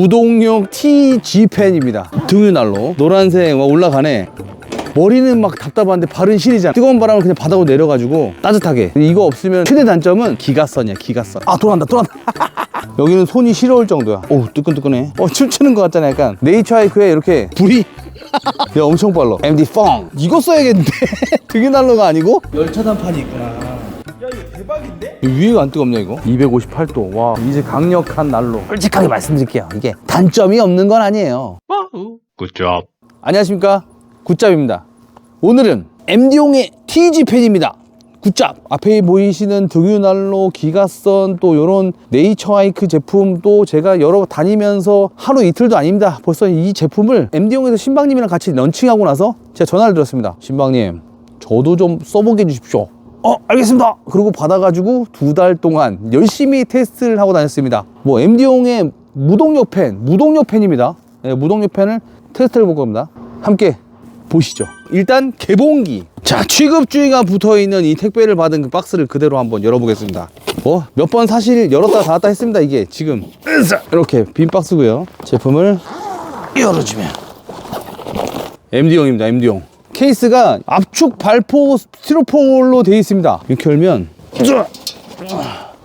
무동력 TG펜입니다. 등유난로 노란색 와 올라가네. 머리는 막 답답한데 발은 시리잖아 뜨거운 바람을 그냥 바닥으로 내려가지고 따뜻하게. 이거 없으면 최대 단점은 기가선이야 기가선. 아 돌아간다 돌아간다. 여기는 손이 시려울 정도야. 오 뜨끈뜨끈해. 어 춤추는 것 같잖아 약간. 네이처 하이크에 이렇게 불이. 야 엄청 빨라. MD 펑 이거 써야겠는데? 등유난로가 아니고? 열차단판이 있구나. 위에가 안 뜨겁냐 이거? 258도. 와. 이제 강력한 난로. 솔직하게 말씀드릴게요. 이게 단점이 없는 건 아니에요. job. 안녕하십니까? 굿잡입니다. 오늘은 MD용의 TG펜입니다. 굿잡. 앞에 보이시는 등유난로 기가선 또 요런 네이처하이크 제품 또 제가 여러 다니면서 하루 이틀도 아닙니다. 벌써 이 제품을 MD용에서 신방님이랑 같이 런칭하고 나서 제가 전화를 드렸습니다. 신방님 저도 좀 써보게 해주십시오 어 알겠습니다. 그리고 받아가지고 두 달 동안 열심히 테스트를 하고 다녔습니다. 뭐 MD용의 무동력 펜 무동력 펜입니다. 네, 무동력 펜을 테스트를 해볼 겁니다. 함께 보시죠. 일단 개봉기. 자 취급주의가 붙어있는 이 택배를 받은 그 박스를 그대로 한번 열어보겠습니다. 뭐 몇 번 사실 열었다 닫았다 했습니다 이게 지금. 이렇게 빈 박스고요. 제품을 열어주면. MD용입니다 MD용 케이스가 압축 발포 스티로폴로 되어 있습니다. 이렇게 열면.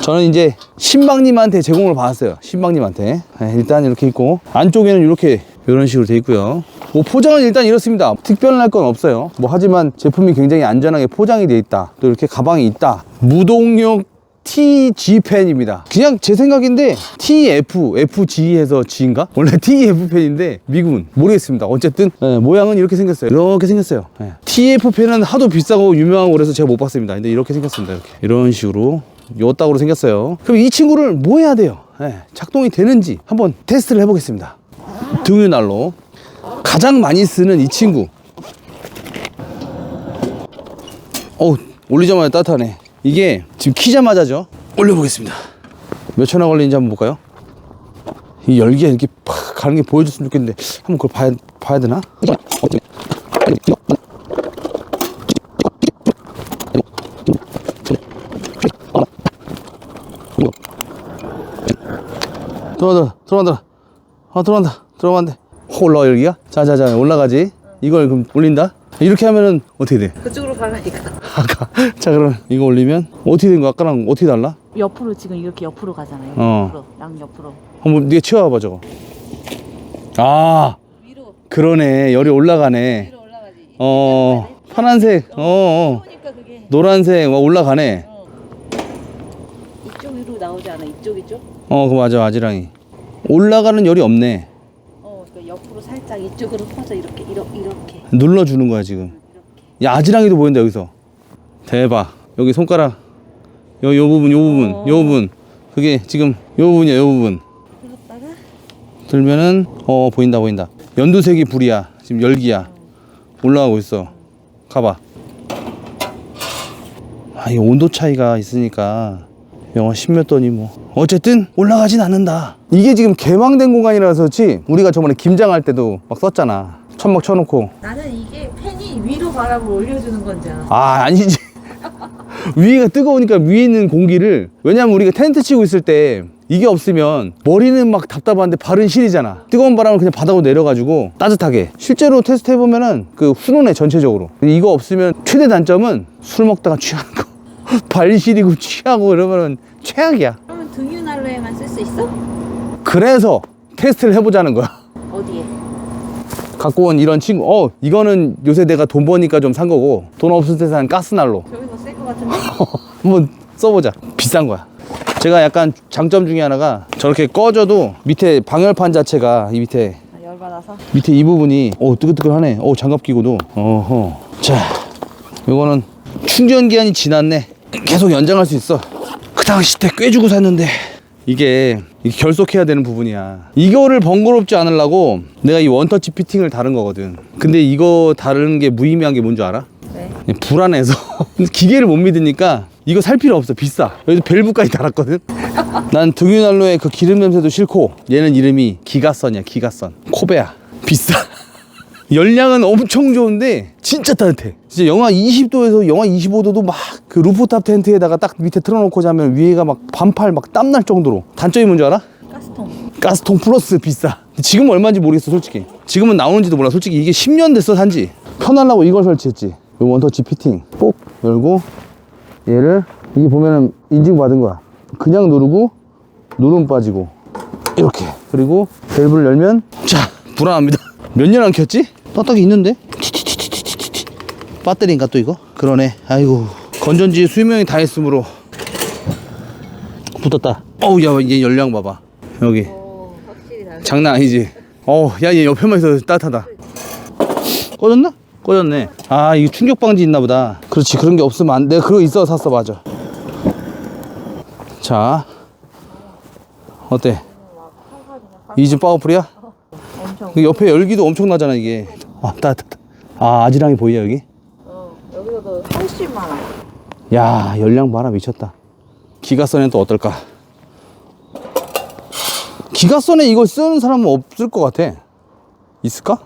저는 이제 신방님한테 제공을 받았어요. 신방님한테. 네, 일단 이렇게 있고 안쪽에는 이렇게 이런 식으로 돼 있고요. 뭐 포장은 일단 이렇습니다. 특별할 건 없어요. 뭐 하지만 제품이 굉장히 안전하게 포장이 돼 있다. 또 이렇게 가방이 있다. 무동력 TG펜입니다. 그냥 제 생각인데 TF, FG에서 G인가? 원래 TF펜인데 미국은 모르겠습니다. 어쨌든 예, 모양은 이렇게 생겼어요. 이렇게 생겼어요. 예. TF펜은 하도 비싸고 유명하고 그래서 제가 못 봤습니다. 근데 이렇게 생겼습니다. 이렇게 이런 식으로 요따구로 생겼어요. 그럼 이 친구를 뭐 해야 돼요? 예, 작동이 되는지 한번 테스트를 해보겠습니다. 등유난로 가장 많이 쓰는 이 친구. 어우 올리자마자 따뜻하네 이게 지금 키자마자죠? 올려보겠습니다. 몇 초나 걸리는지 한번 볼까요? 이 열기가 이렇게 팍 가는 게 보여줬으면 좋겠는데 한번 그걸 봐야, 봐야 되나? 들어간다 들어간다. 아 들어간다. 확 올라와 열기가? 자자자 올라가지. 이걸 그럼 올린다 이렇게 하면은 어떻게 돼 그쪽으로 가라니까. 아까 자 그럼 이거 올리면 어떻게 된 거야 아까랑 어떻게 달라? 옆으로 지금 이렇게 옆으로 가잖아요. 어. 옆으로, 양 옆으로. 한번 네가 치워봐 저거 아 위로, 그러네 열이 올라가네 위로 올라가지. 어 파란색 어, 어 그러니까 그게 노란색 와 올라가네 어. 이쪽으로 나오지 않아? 이쪽 이쪽? 어 그거 맞아 아지랑이 올라가는 열이 없네 어, 그러니까 옆으로 살짝 이쪽으로 퍼져 이렇게 이렇게 이렇게 눌러주는 거야 지금. 야 아지랑이도 보인다 여기서. 대박. 여기 손가락. 요, 요 부분 요 부분 어. 요 부분. 그게 지금 요 부분이야 요 부분. 들면은 어 보인다 보인다. 연두색이 불이야. 지금 열기야. 올라가고 있어. 가봐. 아이 온도 차이가 있으니까 영하 10몇 도니 뭐. 어쨌든 올라가진 않는다. 이게 지금 개방된 공간이라서 그렇지? 우리가 저번에 김장할 때도 막 썼잖아 천막 쳐놓고. 나는 이게 팬이 위로 바람을 올려주는 건지 알았어. 아 아니지. 위가 뜨거우니까 위에 있는 공기를 왜냐면 우리가 텐트 치고 있을 때 이게 없으면 머리는 막 답답한데 발은 시리잖아. 뜨거운 바람을 그냥 바닥으로 내려가지고 따뜻하게. 실제로 테스트 해보면은 그 훈훈해 전체적으로. 이거 없으면 최대 단점은 술 먹다가 취하는 거 발 시리고 취하고 이러면은 최악이야. 그러면 등유 난로에만 쓸 수 있어? 그래서 테스트를 해보자는 거야. 어디에? 갖고 온 이런 친구 어 이거는 요새 내가 돈 버니까 좀 산 거고 돈 없을 때 산 가스난로 저기서 쓸것 같은데? 한번 써보자. 비싼 거야. 제가 약간 장점 중에 하나가 저렇게 꺼져도 밑에 방열판 자체가 이 밑에 아, 열받아서. 밑에 이 부분이 오 뜨끈뜨끈하네. 오 장갑 끼고도. 어허. 자, 요거는 충전 기한이 지났네. 계속 연장할 수 있어. 그 당시 때 꽤 주고 샀는데 이게 결속해야 되는 부분이야. 이거를 번거롭지 않으려고 내가 이 원터치 피팅을 다른 거거든. 근데 이거 다른 게 무의미한 게 뭔지 알아? 네. 불안해서 기계를 못 믿으니까 이거 살 필요 없어 비싸 여기도 밸브까지 달았거든 난 등유난로의 그 기름 냄새도 싫고 얘는 이름이 기가선이야 기가선 코베야 비싸 열량은 엄청 좋은데 진짜 따뜻해 진짜 영하 20도에서 영하 25도도 막 그 루프탑 텐트에다가 딱 밑에 틀어놓고 자면 위에가 막 반팔 막 땀 날 정도로 단점이 뭔지 알아? 가스통. 가스통. 플러스 비싸. 지금 얼마인지 모르겠어, 솔직히. 지금은 나오는지도 몰라. 솔직히 이게 10년 됐어, 산지. 편하려고 이걸 설치했지. 요 원터치 피팅. 꼭 열고, 얘를, 이게 보면은 인증 받은 거야. 그냥 누르고, 누르면 빠지고. 이렇게. 그리고 밸브를 열면, 자, 불안합니다. 몇 년 안 켰지? 떴다기 있는데? 배터리인가 또 이거? 그러네. 아이고. 건전지에 수명이 다 했으므로. 붙었다. 어우, 야, 얘 열량 봐봐. 여기. 오, 확실히 다르. 장난 아니지. 어, 야, 얘 옆에만 있어도 따뜻하다. 꺼졌나? 꺼졌네. 아, 이거 충격 방지 있나 보다. 그렇지, 그런 게 없으면 안 돼. 그거 있어 샀어, 맞아. 자, 어때? 이집 파워풀이야? 엄청. 그 옆에 열기도 엄청나잖아, 이게. 아, 따뜻하다. 아, 아지랑이 보이냐, 여기? 어, 여기서도 훨씬 많아. 야, 열량 봐라, 미쳤다. 기가선엔 또 어떨까? 기가선에 이걸 쓰는 사람은 없을 것 같아. 있을까?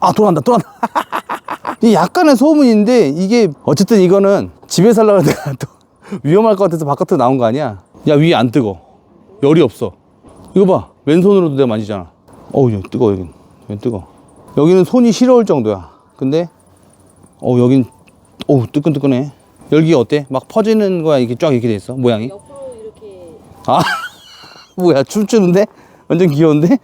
아, 돌아간다, 돌아간다. 이 약간의 소문인데, 이게, 어쨌든 이거는 집에 살려고 내가 또 위험할 것 같아서 바깥으로 나온 거 아니야? 야, 위에 안 뜨거. 열이 없어. 이거 봐. 왼손으로도 내가 만지잖아. 어우, 여기 뜨거워, 여긴. 여긴 뜨거워. 여기는 손이 시려울 정도야. 근데, 어우, 여긴, 어우, 뜨끈뜨끈해. 열기가 어때? 막 퍼지는 거야? 이렇게 쫙 이렇게 돼 있어? 모양이? 옆으로 이렇게 아, 뭐야, 춤추는데? 완전 귀여운데?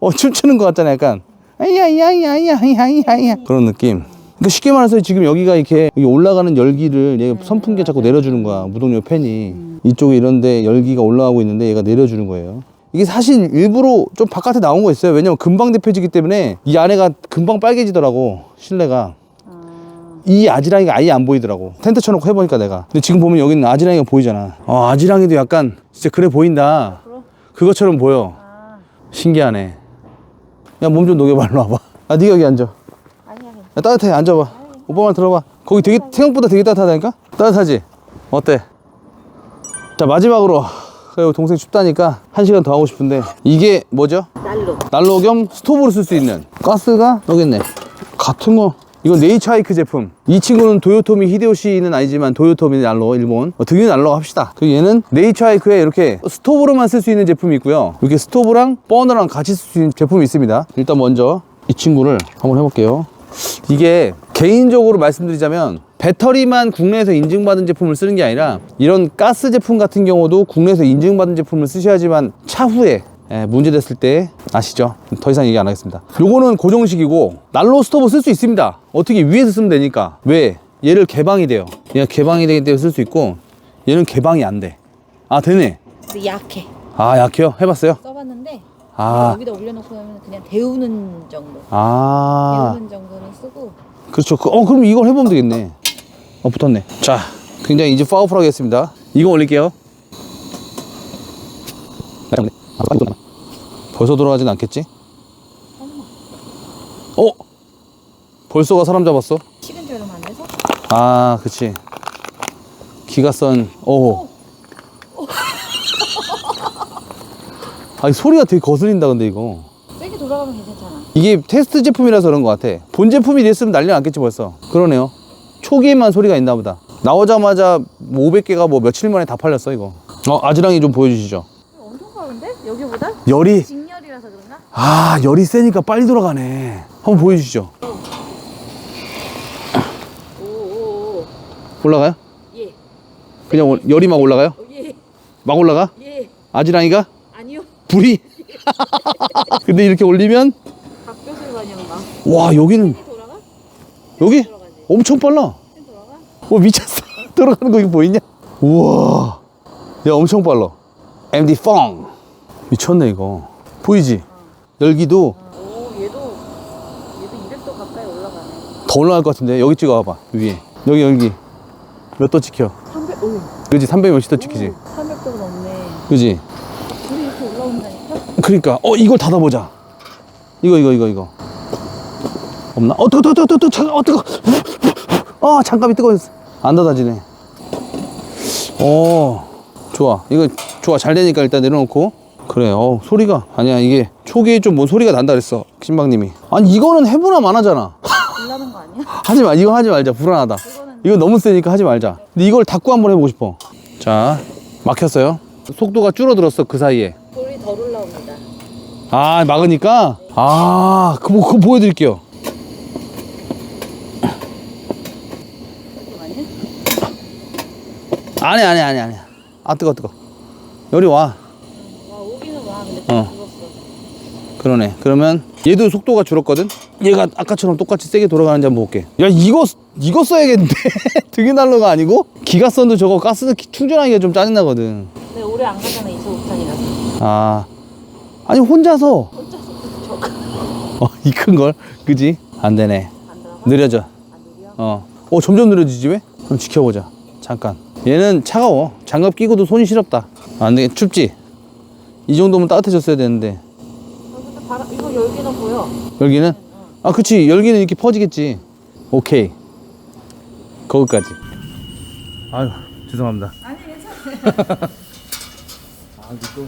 어, 춤추는 것 같잖아, 약간. 아야야야야야야야 그런 느낌. 그러니까 쉽게 말해서 지금 여기가 이렇게 여기 올라가는 열기를 얘가 선풍기가 자꾸 내려주는 거야. 무동력 팬이. 이쪽에 이런데 열기가 올라가고 있는데 얘가 내려주는 거예요. 이게 사실 일부러 좀 바깥에 나온 거 있어요. 왜냐면 금방 데펴지기 때문에 이 안에가 금방 빨개지더라고, 실내가. 이 아지랑이가 아예 안 보이더라고. 텐트 쳐놓고 해보니까 내가. 근데 지금 보면 여기는 아지랑이가 보이잖아. 어, 아지랑이도 약간 진짜 그래 보인다. 그것처럼 보여. 신기하네. 야, 몸 좀 녹여봐, 일로 와봐. 아, 네가 여기 앉아. 야, 따뜻해, 앉아봐. 오빠만 들어봐. 거기 되게, 생각보다 되게 따뜻하다니까? 따뜻하지? 어때? 자, 마지막으로. 그리고 동생 춥다니까 한 시간 더 하고 싶은데 이게 뭐죠? 난로. 난로 겸 스토브로 쓸 수 있는 가스가 여기 있네 같은 거 이건 네이처하이크 제품 이 친구는 도요토미 히데요시는 아니지만 도요토미 난로 일본 어, 등유 난로 합시다 그 얘는 네이처하이크에 이렇게 스토브로만 쓸 수 있는 제품이 있고요 이렇게 스토브랑 버너랑 같이 쓸 수 있는 제품이 있습니다 일단 먼저 이 친구를 한번 해볼게요 이게 개인적으로 말씀드리자면 배터리만 국내에서 인증받은 제품을 쓰는 게 아니라 이런 가스 제품 같은 경우도 국내에서 인증받은 제품을 쓰셔야지만 차후에 예, 문제됐을 때 아시죠? 더 이상 얘기 안 하겠습니다. 요거는 고정식이고 난로 스토브 쓸 수 있습니다. 어떻게 위에서 쓰면 되니까. 왜? 얘를 개방이 돼요. 얘가 개방이 되기 때문에 쓸 수 있고 얘는 개방이 안 돼. 아 되네. 약해. 아 약해요? 해봤어요? 써봤는데 아, 여기다 올려놓고 하면 그냥 데우는 정도. 아 데우는 정도는 쓰고. 그렇죠. 그- 어 그럼 이걸 해보면 되겠네. 어 붙었네. 자, 굉장히 이제 파워풀하게 했습니다. 이거 올릴게요. 벌써 돌아가진 않겠지? 어? 벌써가 사람 잡았어? 식은 줄 알면 안 돼서. 아, 그치. 기가 선, 오. 아니, 소리가 되게 거슬린다, 근데 이거. 세게 돌아가면 괜찮잖아. 이게 테스트 제품이라서 그런 것 같아. 본 제품이 됐으면 난리 났겠지, 벌써. 그러네요. 초기에만 소리가 있나 보다. 나오자마자 500개가 뭐 며칠 만에 다 팔렸어, 이거. 어, 아지랑이 좀 보여주시죠. 엄청 빠른데? 여기보다? 열이, 직렬이라서 그런가? 아, 열이 세니까 빨리 돌아가네. 한번 보여주시죠. 오오오. 올라가요? 예. 그냥 올- 열이 막 올라가요? 어, 예. 막 올라가? 예. 아지랑이가? 불이? 근데 이렇게 올리면. 와, 여기는, 돌아가? 여기? 돌아가지. 엄청 빨라. 돌아가? 오 미쳤어 돌아가는 거 이거 보이냐? 우와 야 엄청 빨라 MD 펑 미쳤네 이거 보이지? 열기도 오 얘도 얘도 200도 가까이 올라가네. 더 올라갈 것 같은데 여기 찍어봐봐 위에 여기 열기 몇 도 찍혀 300. 오. 그지 300 몇십 도 찍히지 300도가 넘네. 그지 불이 이렇게 올라온다니까? 그러니까. 어 이걸 닫아보자. 이거 이거 이거 이거. 없나? 어 뜨거 뜨거 뜨거 뜨거 어 뜨거 아 장갑이 뜨거워졌어. 안 닫아지네. 어 좋아. 이거 좋아. 잘 되니까 일단 내려놓고. 그래. 어 소리가. 아니야. 이게 초기에 좀 뭔 소리가 난다 그랬어 신방님이. 아니 이거는 해보나 마나잖아. 불나는 거 아니야? 하지 마. 이거 하지 말자. 불안하다. 이거 너무 세니까 하지 말자. 근데 이걸 닫고 한번 해보고 싶어. 자 막혔어요. 속도가 줄어들었어 그 사이에. 아 막으니까? 아 그거, 그거 보여드릴게요. 아니 아니 아니 아니 아 뜨거 뜨거. 열이 와와 오기는 와. 근데 좀 어. 그러네. 그러면 얘도 속도가 줄었거든? 얘가 아까처럼 똑같이 세게 돌아가는지 한번 볼게. 야 이거 이거 써야겠는데? 등유난로가 아니고? 기가선도 저거 가스 충전하기가 좀 짜증나거든. 근데 오래 안 가잖아 25탄이라서. 아 아니 혼자서. 혼자서. 저거 어, 이 큰 걸? 그지? 안 되네? 느려져? 어. 어 점점 느려지지 왜? 그럼 지켜보자. 잠깐. 얘는 차가워. 장갑 끼고도 손이 시렵다. 안 되게 춥지? 이 정도면 따뜻해졌어야 되는데. 이거 열기는 보여. 열기는? 아 그치. 열기는 이렇게 퍼지겠지. 오케이. 거기까지. 아유 죄송합니다. 아니 괜찮아. 아 이게 또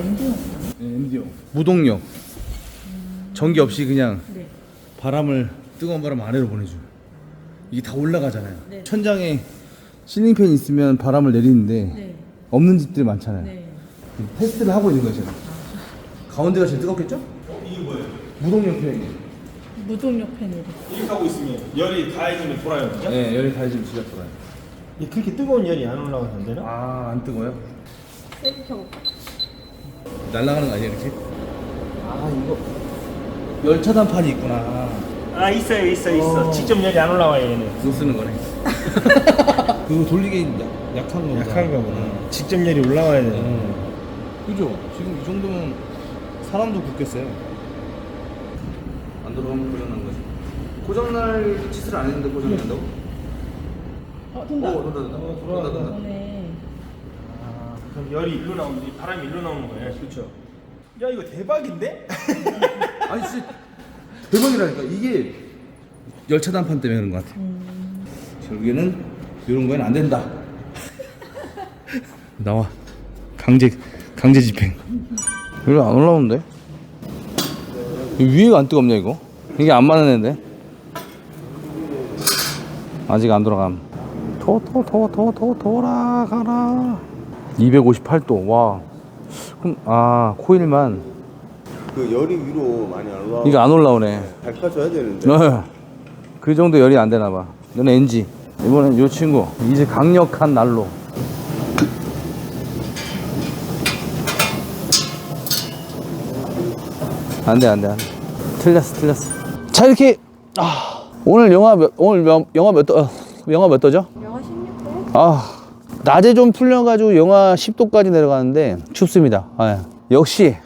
엔딩. 네, MD용 무동력 전기 없이 그냥 네. 바람을 뜨거운 바람 아래로 보내줘 이게 다 올라가잖아요 네. 천장에 실링팬 있으면 바람을 내리는데 네. 없는 집들이 많잖아요 네. 테스트를 하고 있는 거예요 제가 가운데가 제일 뜨겁겠죠? 이게 뭐예요? 무동력 팬이 무동력 팬이래. 이렇게 하고 있으면 열이 가해지면 돌아요, 그죠? 네 열이 가해지면 진짜 돌아요 이 그렇게 뜨거운 열이 안 올라가서 안 되나? 아 안 뜨거워요? 세게 켜볼까? 날아가는 거 아니야 이렇게? 아 이거 열차 단판이 있구나 아 있어요, 있어, 있어. 어. 직접 열이 안 올라와요, 얘는. 그거 쓰는 거네 그거 돌리기 약, 약한 거보다 약한 거구나. 직접 열이 올라와야 되는. 음. 그죠? 지금 이 정도면 사람도 굳겠어요. 안 들어가면 고장 난 거지. 고장 날 짓을 안 했는데 고장이 난다고? 어 오, 된다. 된다, 된다. 어, 돌아간다. 된다, 된다. 그럼 열이 일로 나오는, 바람이 일로 나오는 거예요. 그렇죠. 야 이거 대박인데? 아니, 진짜 대박이라니까. 이게 열차 단판 때문에 그런 것 같아. 결국에는 이런 거에는 안 된다. 나와. 강제, 강제 집행. 이거 안 올라오는데? 이 위에가 안 뜨겁냐, 이거? 이게 안 맞는 애인데? 아직 안 돌아감. 더, 더, 더, 더, 더, 돌아가라. 258도, 와. 그럼, 아, 코일만. 그 열이 위로 많이 안 올라. 이거 안 올라오네. 닦아줘야 되는데. 어, 그 정도 열이 안 되나 봐. 너는 NG. 이번엔 요 친구. 이제 강력한 난로. 안 돼, 안 돼, 안 돼. 틀렸어, 틀렸어. 자, 이렇게, 아, 오늘 영화 몇, 오늘 몇, 영화 몇 도, 어, 영화 몇 도죠? 영하 16도? 아, 낮에 좀 풀려가지고 영하 10도까지 내려가는데 춥습니다. 아, 역시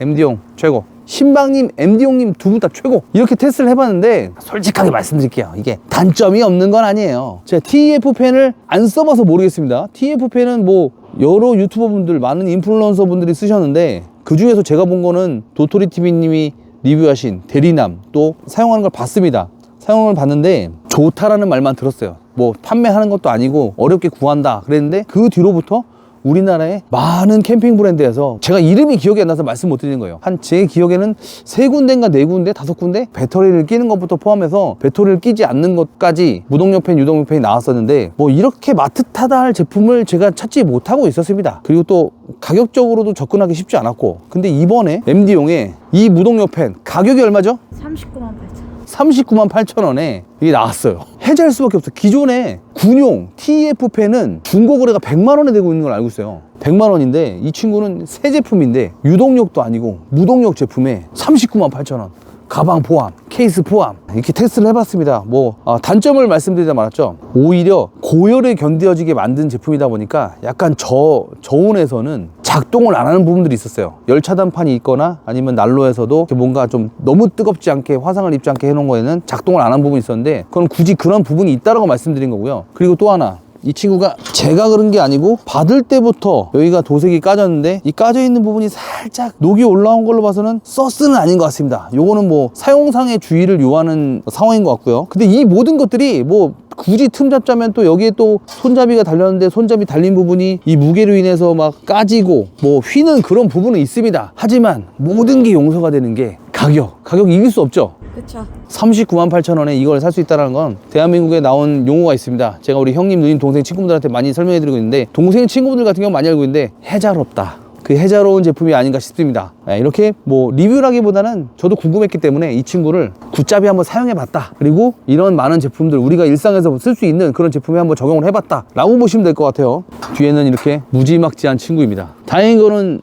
MD용 최고. 신방님, MD용님 두 분 다 최고. 이렇게 테스트를 해봤는데 솔직하게 말씀드릴게요. 이게 단점이 없는 건 아니에요. 제가 TF 펜을 안 써봐서 모르겠습니다. TF 펜은 뭐 여러 유튜버 분들, 많은 인플루언서 분들이 쓰셨는데 그 중에서 제가 본 거는 도토리 TV님이 리뷰하신 대리남 또 사용하는 걸 봤습니다. 사용을 봤는데 좋다라는 말만 들었어요. 뭐 판매하는 것도 아니고 어렵게 구한다 그랬는데 그 뒤로부터 우리나라의 많은 캠핑 브랜드에서 제가 이름이 기억이 안 나서 말씀 못 드리는 거예요. 한 제 기억에는 세 군데인가 네 군데, 다섯 군데 배터리를 끼는 것부터 포함해서 배터리를 끼지 않는 것까지 무동력 팬, 유동력 팬이 나왔었는데 뭐 이렇게 마트타다 할 제품을 제가 찾지 못하고 있었습니다. 그리고 또 가격적으로도 접근하기 쉽지 않았고 근데 이번에 MD용의 이 무동력 팬 가격이 얼마죠? 39만 8천. 39만 8천 원에 이게 나왔어요. 해지할 수밖에 없어. 기존에 군용 TF 펜은 중고 거래가 100만 원에 되고 있는 걸 알고 있어요. 100만 원인데 이 친구는 새 제품인데 유동력도 아니고 무동력 제품에 39만 8천 원. 가방 포함, 케이스 포함 이렇게 테스트를 해봤습니다. 뭐 아, 단점을 말씀드리다 말았죠. 오히려 고열에 견뎌지게 만든 제품이다 보니까 약간 저 저온에서는 작동을 안 하는 부분들이 있었어요. 열 차단판이 있거나 아니면 난로에서도 뭔가 좀 너무 뜨겁지 않게 화상을 입지 않게 해놓은 거에는 작동을 안 한 부분이 있었는데 그건 굳이 그런 부분이 있다라고 말씀드린 거고요. 그리고 또 하나 이 친구가 제가 그런 게 아니고 받을 때부터 여기가 도색이 까졌는데 이 까져 있는 부분이 살짝 녹이 올라온 걸로 봐서는 서스는 아닌 것 같습니다. 요거는 뭐 사용상의 주의를 요하는 상황인 것 같고요. 근데 이 모든 것들이 뭐 굳이 틈 잡자면 또 여기에 또 손잡이가 달렸는데 손잡이 달린 부분이 이 무게로 인해서 막 까지고 뭐 휘는 그런 부분은 있습니다. 하지만 모든 게 용서가 되는 게 가격. 가격 이길 수 없죠. 그쵸 39만 8천 원에 이걸 살 수 있다는 건 대한민국에 나온 용어가 있습니다. 제가 우리 형님, 누님, 동생, 친구들한테 많이 설명해 드리고 있는데 동생, 친구들 같은 경우 많이 알고 있는데 해자롭다. 그 해자로운 제품이 아닌가 싶습니다. 네, 이렇게 뭐 리뷰라기보다는 저도 궁금했기 때문에 이 친구를 굿잡이 한번 사용해 봤다. 그리고 이런 많은 제품들 우리가 일상에서 쓸 수 있는 그런 제품에 한번 적용을 해봤다. 라고 보시면 될 것 같아요. 뒤에는 이렇게 무지막지한 친구입니다. 다행인 거는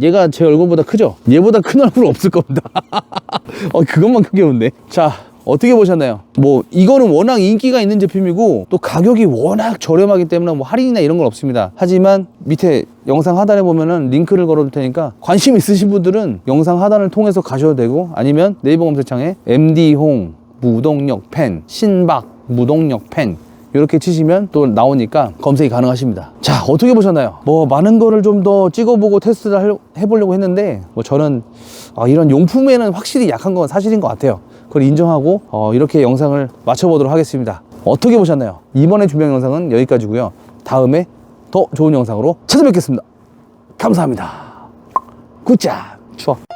얘가 제 얼굴보다 크죠? 얘보다 큰 얼굴 없을 겁니다. 어, 그것만 크게 웃네. 자, 어떻게 보셨나요? 뭐, 이거는 워낙 인기가 있는 제품이고, 또 가격이 워낙 저렴하기 때문에 뭐 할인이나 이런 건 없습니다. 하지만 밑에 영상 하단에 보면은 링크를 걸어둘 테니까 관심 있으신 분들은 영상 하단을 통해서 가셔도 되고, 아니면 네이버 검색창에 MD홍, 무동력 펜, 신박, 무동력 펜, 이렇게 치시면 또 나오니까 검색이 가능하십니다. 자, 어떻게 보셨나요? 뭐 많은 거를 좀 더 찍어보고 테스트를 해보려고 했는데 뭐 저는 아, 이런 용품에는 확실히 약한 건 사실인 것 같아요. 그걸 인정하고 어, 이렇게 영상을 마쳐보도록 하겠습니다. 어떻게 보셨나요? 이번에 준비한 영상은 여기까지고요. 다음에 더 좋은 영상으로 찾아뵙겠습니다. 감사합니다. 굿잡. 추워.